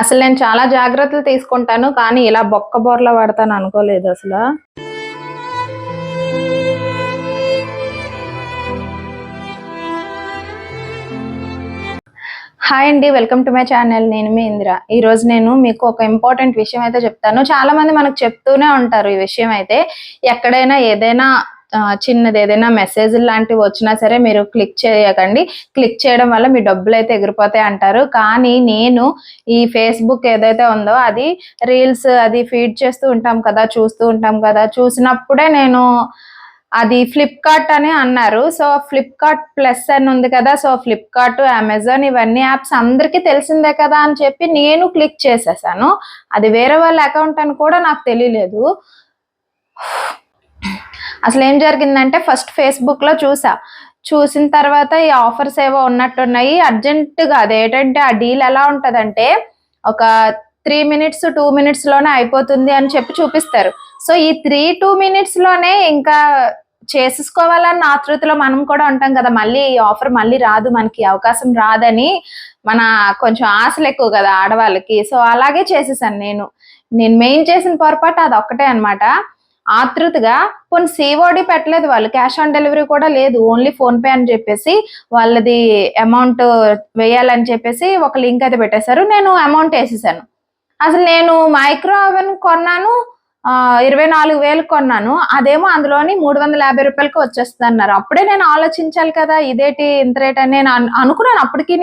అసలు నేను చాలా జాగ్రత్తలు తీసుకుంటాను కానీ ఇలా బొక్క బోర్లా పడతాను అనుకోలేదు అసలు. హాయ్ అండి వెల్కమ్ టు మై ఛానల్. నేను మీ ఇందిర. ఈ రోజు నేను మీకు ఒక ఇంపార్టెంట్ విషయం అయితే చెప్తాను. చాలా మంది మనకు చెప్తూనే ఉంటారు ఈ విషయం అయితే. ఎక్కడైనా ఏదైనా చిన్నది ఏదైనా మెసేజ్ లాంటివి వచ్చినా సరే మీరు క్లిక్ చేయకండి. క్లిక్ చేయడం వల్ల మీ డబ్బులు అయితే ఎగిరిపోతాయి అంటారు. కానీ నేను ఈ ఫేస్బుక్ ఏదైతే ఉందో అది రీల్స్ అది ఫీడ్ చేస్తూ ఉంటాం కదా చూస్తూ ఉంటాం కదా చూసినప్పుడే నేను అది ఫ్లిప్కార్ట్ అని అన్నారు. సో ఫ్లిప్కార్ట్ ప్లస్ అని ఉంది కదా సో ఫ్లిప్కార్ట్ అమెజాన్ ఇవన్నీ యాప్స్ అందరికీ తెలిసిందే కదా అని చెప్పి నేను క్లిక్ చేసేసాను. అది వేరే వాళ్ళ అకౌంట్ అని కూడా నాకు తెలియలేదు. అసలు ఏం జరిగిందంటే ఫస్ట్ ఫేస్బుక్లో చూసా. చూసిన తర్వాత ఈ ఆఫర్స్ ఏవో ఉన్నట్టున్నాయి. అర్జెంటుగా అదేంటంటే ఆ డీల్ ఎలా ఉంటుందంటే ఒక త్రీ మినిట్స్ టూ మినిట్స్లోనే అయిపోతుంది అని చెప్పి చూపిస్తారు. సో ఈ త్రీ టూ మినిట్స్లోనే ఇంకా చేసేసుకోవాలన్న ఆతృతలో మనం కూడా ఉంటాం కదా. మళ్ళీ ఈ ఆఫర్ మళ్ళీ రాదు మనకి అవకాశం రాదని మన కొంచెం ఆశలు ఎక్కువ కదా ఆడవాళ్ళకి. సో అలాగే చేసేసాను నేను. నేను మెయిన్ చేసిన పొరపాటు అది ఒక్కటే అన్నమాట. ఆతృతగా కొన్ని సిఓడి పెట్టలేదు వాళ్ళు క్యాష్ ఆన్ డెలివరీ కూడా లేదు ఓన్లీ ఫోన్ పే అని చెప్పేసి వాళ్ళది అమౌంట్ వేయాలని చెప్పేసి ఒక లింక్ అయితే పెట్టేశారు. నేను అమౌంట్ వేసేసాను. అసలు నేను మైక్రో ఓవెన్ కొన్నాను ఇరవై నాలుగు వేలు కొన్నాను. అదేమో అందులోని మూడు వందల యాభై రూపాయలకి వచ్చేస్తుంది అన్నారు అప్పుడే నేను ఆలోచించాలి కదా ఇదేటి ఇంత రేట్ అని నేను అనుకున్నాను. అప్పటికి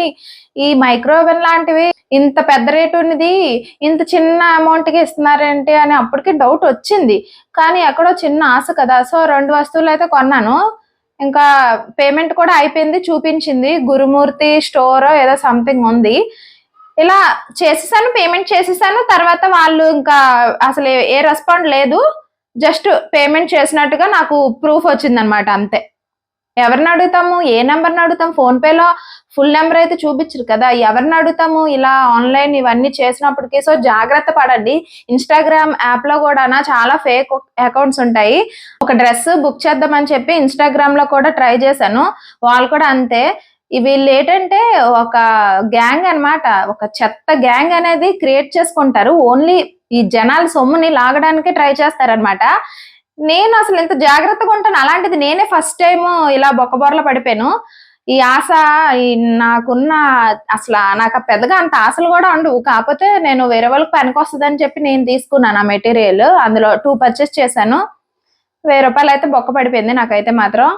ఈ మైక్రో ఓవెన్ లాంటివి ఇంత పెద్ద రేటు ఉన్నది ఇంత చిన్న అమౌంట్కి ఇస్తున్నారేంటి అని అప్పటికి డౌట్ వచ్చింది. కానీ ఎక్కడో చిన్న ఆశ కదా. సో రెండు వస్తువులు అయితే కొన్నాను. ఇంకా పేమెంట్ కూడా అయిపోయింది చూపించింది. గురుమూర్తి స్టోర్ ఏదో సంథింగ్ ఉంది. ఇలా చేసేసాను పేమెంట్ చేసేసాను. తర్వాత వాళ్ళు ఇంకా అసలు ఏ- ఏ రెస్పాండ్ లేదు. జస్ట్ పేమెంట్ చేసినట్టుగా నాకు ప్రూఫ్ వచ్చింది అనమాట అంతే. ఎవరిని అడుగుతాము? ఏ నెంబర్ని అడుగుతాం ఫోన్ పేలో ఫుల్ నెంబర్ అయితే చూపించరు కదా. ఎవరిని అడుగుతాము? ఇలా ఆన్లైన్ ఇవన్నీ చేసినప్పటికీ సో జాగ్రత్త పడండి. ఇన్స్టాగ్రామ్ యాప్లో కూడా చాలా ఫేక్ అకౌంట్స్ ఉంటాయి. ఒక డ్రెస్ బుక్ చేద్దామని చెప్పి ఇన్స్టాగ్రామ్లో కూడా ట్రై చేశాను. వాళ్ళు కూడా అంతే. వీళ్ళు ఏంటంటే ఒక గ్యాంగ్ అన్నమాట. ఒక చెత్త గ్యాంగ్ అనేది క్రియేట్ చేసుకుంటారు. ఓన్లీ ఈ జనాల సొమ్ముని లాగడానికి ట్రై చేస్తారనమాట నేను అసలు ఎంత జాగ్రత్తగా ఉంటాను. అలాంటిది నేనే ఫస్ట్ టైం ఇలా బొక్కబొరలో పడిపోయాను. ఈ ఆశ ఈ నాకున్న అసలు నాకు పెద్దగా అంత ఆశలు కూడా ఉండవు. కాకపోతే నేను వేరే వాళ్ళకి పనికొస్తుందని చెప్పి నేను తీసుకున్నాను ఆ మెటీరియల్ అందులో టూ పర్చేస్ చేశాను. వెయ్యి రూపాయలు అయితే బొక్క పడిపోయింది నాకైతే మాత్రం.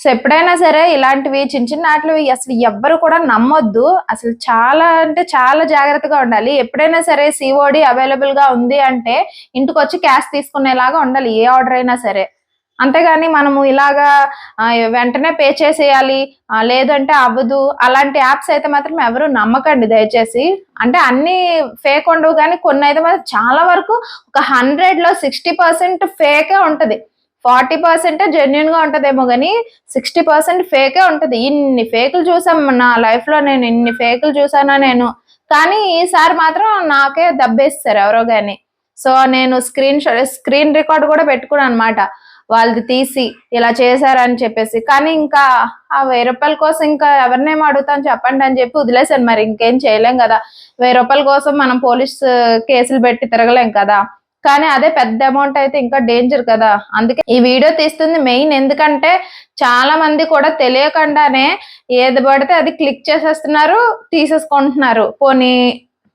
సో ఎప్పుడైనా సరే ఇలాంటివి చిన్న చిన్న వాటివి అసలు ఎవ్వరు కూడా నమ్మొద్దు. అసలు చాలా అంటే చాలా జాగ్రత్తగా ఉండాలి. ఎప్పుడైనా సరే సిఓడి అవైలబుల్గా ఉంది అంటే ఇంటికి వచ్చి క్యాష్ తీసుకునేలాగా ఉండాలి. ఏ ఆర్డర్ అయినా సరే. అంతేగాని మనము ఇలాగా వెంటనే పే చేసేయాలి. లేదంటే అవ్వదు. అలాంటి యాప్స్ అయితే మాత్రం ఎవరు నమ్మకండి దయచేసి. అంటే అన్ని ఫేక్ ఉండవు కానీ కొన్ని అయితే మాత్రం చాలా వరకు ఒక హండ్రెడ్లో సిక్స్టీ పర్సెంట్ ఫేకే ఉంటది. ఫార్టీ పర్సెంట్ జెన్యున్గా ఉంటదేమో కానీ సిక్స్టీ పర్సెంట్ ఫేకే ఉంటది. ఇన్ని ఫేకులు చూసాం నా లైఫ్లో నేను ఇన్ని ఫేకులు చూసాను నేను. కానీ ఈసారి మాత్రం నాకే దెబ్బేస్తారు ఎవరో గాని. సో నేను స్క్రీన్ స్క్రీన్ రికార్డ్ కూడా పెట్టుకున్నాను అనమాట వాళ్ళది తీసి ఇలా చేశారని చెప్పేసి. కానీ ఇంకా ఆ వెయ్యి రూపాయల కోసం ఇంకా ఎవరినేమో అడుగుతాను చెప్పండి అని చెప్పి వదిలేసాను మరి ఇంకేం చేయలేం కదా. వెయ్యి రూపాయల కోసం మనం పోలీస్ కేసులు పెట్టి తిరగలేం కదా. కానీ అదే పెద్ద అమౌంట్ అయితే ఇంకా డేంజర్ కదా. అందుకే ఈ వీడియో తీస్తుంది మెయిన్ ఎందుకంటే చాలా మంది కూడా తెలియకుండానే ఏది పడితే అది క్లిక్ చేసేస్తున్నారు తీసేసుకుంటున్నారు. పోనీ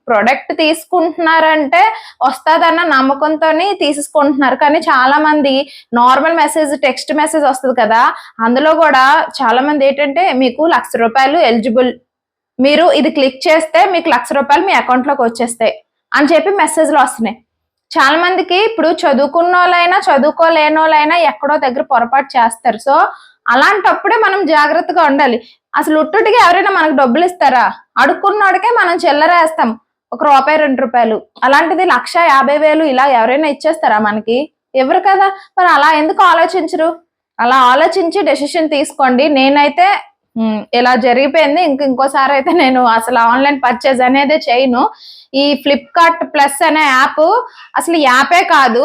ప్రొడక్ట్ తీసుకుంటున్నారంటే వస్తుందన్న నమ్మకంతో తీసేసుకుంటున్నారు. కానీ చాలా మంది నార్మల్ మెసేజ్ టెక్స్ట్ మెసేజ్ వస్తుంది కదా. అందులో కూడా చాలా మంది ఏంటంటే మీకు లక్ష రూపాయలు ఎలిజిబుల్ మీరు ఇది క్లిక్ చేస్తే మీకు లక్ష రూపాయలు మీ అకౌంట్లోకి వచ్చేస్తాయి అని చెప్పి మెసేజ్లు వస్తున్నాయి. చాలా మందికి ఇప్పుడు చదువుకున్న వాళ్ళైనా చదువుకోలేని వాళ్ళైనా ఎక్కడో దగ్గర పొరపాటు చేస్తారు. సో అలాంటప్పుడే మనం జాగ్రత్తగా ఉండాలి. అసలు ఉట్టుటికి ఎవరైనా మనకు డబ్బులు ఇస్తారా? అడుక్కున్నోడికే మనం చిల్లరేస్తాం ఒక రూపాయి రెండు రూపాయలు. అలాంటిది లక్ష యాభై వేలు ఇలా ఎవరైనా ఇచ్చేస్తారా మనకి? ఎవరు కదా? మరి అలా ఎందుకు ఆలోచించరు? అలా ఆలోచించి డెసిషన్ తీసుకోండి. నేనైతే ఇలా జరిగిపోయింది. ఇంక ఇంకోసారి అయితే నేను అసలు ఆన్లైన్ పర్చేజ్ అనేది చేయను. ఈ ఫ్లిప్కార్ట్ ప్లస్ అనే యాప్ అసలు యాపే కాదు.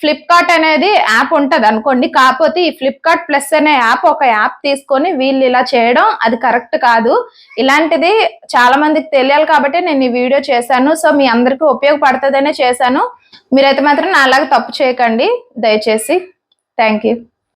ఫ్లిప్కార్ట్ అనేది యాప్ ఉంటుంది అనుకోండి. కాకపోతే ఈ ఫ్లిప్కార్ట్ ప్లస్ అనే యాప్ ఒక యాప్ తీసుకొని వీళ్ళు ఇలా చేయడం అది కరెక్ట్ కాదు. ఇలాంటిది చాలా మందికి తెలియాలి కాబట్టి నేను ఈ వీడియో చేశాను. సో మీ అందరికీ ఉపయోగపడుతుందనే చేశాను. మీరైతే మాత్రం నా అలాగే తప్పు చేయకండి. దయచేసి. Thank you.